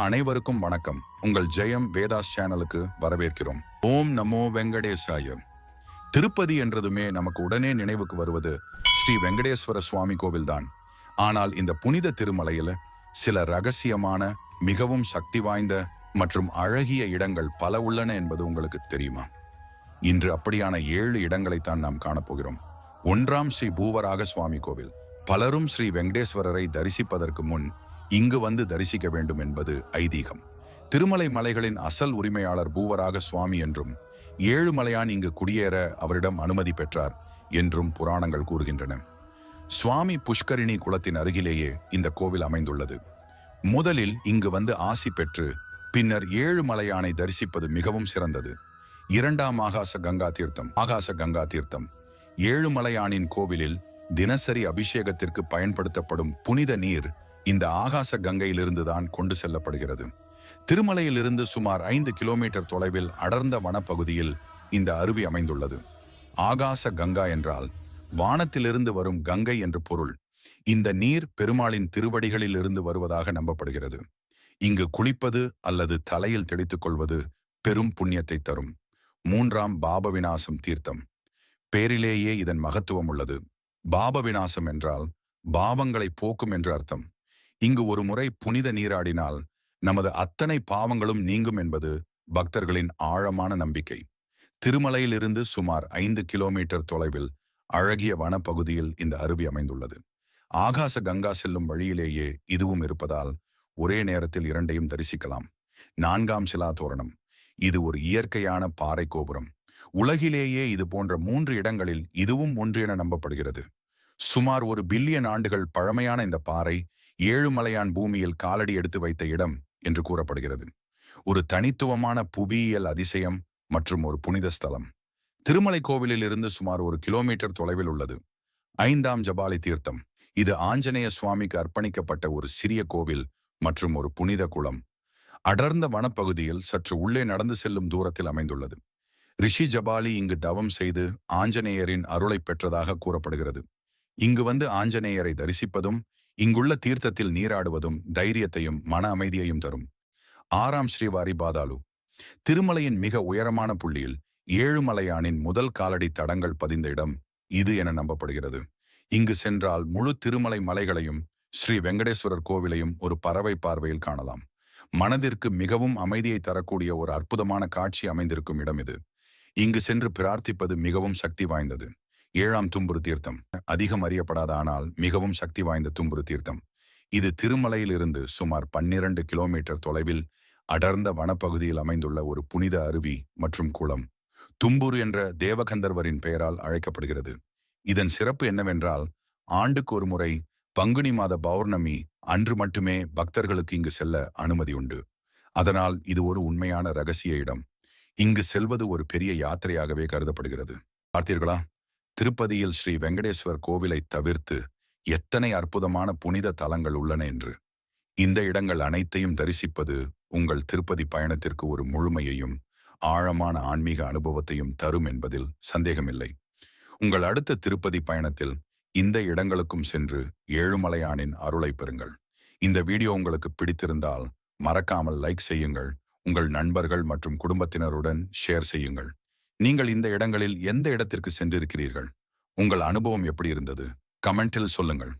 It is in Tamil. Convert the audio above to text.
அனைவருக்கும் வணக்கம். உங்கள் ஜெயம் வேதாஸ் சேனலுக்கு வரவேற்கிறோம். ஓம் நமோ வெங்கடேசாய. திருப்பதி என்றதுமே நமக்கு உடனே நினைவுக்கு வருவது ஸ்ரீ வெங்கடேஸ்வர சுவாமி கோவில்தான். ஆனால் இந்த புனித திருமலையில சில ரகசியமான மிகவும் சக்தி வாய்ந்த மற்றும் அழகிய இடங்கள் பல உள்ளன என்பது உங்களுக்கு தெரியுமா? இன்று அப்படியான ஏழு இடங்களைத்தான் நாம் காணப்போகிறோம் ஒன்றாம் ஸ்ரீ பூவராக சுவாமி கோவில். பலரும் ஸ்ரீ வெங்கடேஸ்வரரை தரிசிப்பதற்கு முன் இங்கு வந்து தரிசிக்க வேண்டும் என்பது ஐதீகம். திருமலை மலைகளின் அசல் உரிமையாளர் பூவராக சுவாமி என்றும் ஏழு மலையான் இங்கு குடியேற அவரிடம் அனுமதி பெற்றார் என்றும் புராணங்கள் கூறுகின்றன. சுவாமி புஷ்கரிணி குளத்தின் அருகிலேயே இந்த கோவில் அமைந்துள்ளது. முதலில் இங்கு வந்து ஆசி பெற்று பின்னர் ஏழு மலையானை தரிசிப்பது மிகவும் சிறந்தது. இரண்டாம் ஆகாச கங்கா தீர்த்தம் ஆகாச கங்கா தீர்த்தம். ஏழுமலையானின் கோவிலில் தினசரி அபிஷேகத்திற்கு பயன்படுத்தப்படும் புனித நீர் இந்த ஆகாச கங்கையிலிருந்து தான் கொண்டு செல்லப்படுகிறது. திருமலையிலிருந்து சுமார் ஐந்து கிலோமீட்டர் தொலைவில் அடர்ந்த வனப்பகுதியில் இந்த அருவி அமைந்துள்ளது. ஆகாச கங்கா என்றால் வானத்திலிருந்து வரும் கங்கை என்று பொருள். இந்த நீர் பெருமாளின் திருவடிகளில் இருந்து வருவதாக நம்பப்படுகிறது. இங்கு குளிப்பது அல்லது தலையில் தெளித்துக் கொள்வது பெரும் புண்ணியத்தை தரும். மூன்றாம் பாபவிநாசம் தீர்த்தம். பேரிலேயே இதன் மகத்துவம் உள்ளது. பாபவிநாசம் என்றால் பாவங்களை போக்கும் என்று அர்த்தம். இங்கு ஒரு முறை புனித நீராடினால் நமது அத்தனை பாவங்களும் நீங்கும் என்பது பக்தர்களின் ஆழமான நம்பிக்கை. திருமலையிலிருந்து சுமார் ஐந்து கிலோமீட்டர் தொலைவில் அழகிய வனப்பகுதியில் இந்த அருவி அமைந்துள்ளது. ஆகாச கங்கா செல்லும் வழியிலேயே இதுவும் இருப்பதால் ஒரே நேரத்தில் இரண்டையும் தரிசிக்கலாம். நான்காம் சிலா தோரணம். இது ஒரு இயற்கையான பாறை கோபுரம். உலகிலேயே இது போன்ற மூன்று இடங்களில் இதுவும் ஒன்று என நம்பப்படுகிறது. சுமார் ஒரு பில்லியன் ஆண்டுகள் பழமையான இந்த பாறை ஏழுமலையான் பூமியில் காலடி எடுத்து வைத்த இடம் என்று கூறப்படுகிறது. ஒரு தனித்துவமான புவியியல் அதிசயம் மற்றும் ஒரு புனித ஸ்தலம். திருமலை கோவிலில் இருந்து சுமார் ஒரு கிலோமீட்டர் தொலைவில் உள்ளது. ஐந்தாம் ஜபாலி தீர்த்தம். இது ஆஞ்சநேய சுவாமிக்கு அர்ப்பணிக்கப்பட்ட ஒரு சிறிய கோவில் மற்றும் ஒரு புனித குளம். அடர்ந்த வனப்பகுதியில் சற்று உள்ளே நடந்து செல்லும் தூரத்தில் அமைந்துள்ளது. ரிஷி ஜபாலி இங்கு தவம் செய்து ஆஞ்சநேயரின் அருளை பெற்றதாக கூறப்படுகிறது. இங்கு வந்து ஆஞ்சநேயரை தரிசிப்பதும் இங்குள்ள தீர்த்தத்தில் நீராடுவதும் தைரியத்தையும் மன அமைதியையும் தரும். ஆறாம் ஸ்ரீவாரி பாதாலு திருமலையின் மிக உயரமான புள்ளியில் ஏழுமலையானின் முதல் காலடி தடங்கள் பதிந்த இடம் இது என நம்பப்படுகிறது. இங்கு சென்றால் முழு திருமலை மலைகளையும் ஸ்ரீ வெங்கடேஸ்வரர் கோவிலையும் ஒரு பறவை பார்வையில் காணலாம். மனதிற்கு மிகவும் அமைதியை தரக்கூடிய ஒரு அற்புதமான காட்சி அமைந்திருக்கும் இடம் இது. இங்கு சென்று பிரார்த்திப்பது மிகவும் சக்தி வாய்ந்தது. ஏழாம் தும்புரு தீர்த்தம். அதிகம் அறியப்படாத ஆனால் மிகவும் சக்தி வாய்ந்த தும்புரு தீர்த்தம். இது திருமலையிலிருந்து சுமார் பன்னிரண்டு கிலோமீட்டர் தொலைவில் அடர்ந்த வனப்பகுதியில் அமைந்துள்ள ஒரு புனித அருவி மற்றும் குளம். தும்புரு என்ற தேவகந்தர்வரின் பெயரால் அழைக்கப்படுகிறது. இதன் சிறப்பு என்னவென்றால் ஆண்டுக்கு ஒரு முறை பங்குனி மாத பௌர்ணமி அன்று மட்டுமே பக்தர்களுக்கு இங்கு செல்ல அனுமதி உண்டு. அதனால் இது ஒரு உண்மையான ரகசிய இடம். இங்கு செல்வது ஒரு பெரிய யாத்திரையாகவே கருதப்படுகிறது. பார்த்தீர்களா? திருப்பதியில் ஸ்ரீ வெங்கடேஸ்வர் கோவிலை தவிர்த்து எத்தனை அற்புதமான புனித தலங்கள் உள்ளன என்று. இந்த இடங்கள் அனைத்தையும் தரிசிப்பது உங்கள் திருப்பதி பயணத்திற்கு ஒரு முழுமையையும் ஆழமான ஆன்மீக அனுபவத்தையும் தரும் என்பதில் சந்தேகமில்லை. உங்கள் அடுத்த திருப்பதி பயணத்தில் இந்த இடங்களுக்கும் சென்று ஏழுமலையானின் அருளை பெறுங்கள். இந்த வீடியோ உங்களுக்கு பிடித்திருந்தால் மறக்காமல் லைக் செய்யுங்கள் உங்கள் நண்பர்கள் மற்றும் குடும்பத்தினருடன் ஷேர் செய்யுங்கள். நீங்கள் இந்த இடங்களில் எந்த இடத்திற்கு சென்றிருக்கிறீர்கள்? உங்கள் அனுபவம் எப்படி இருந்தது? கமெண்டில் சொல்லுங்கள்.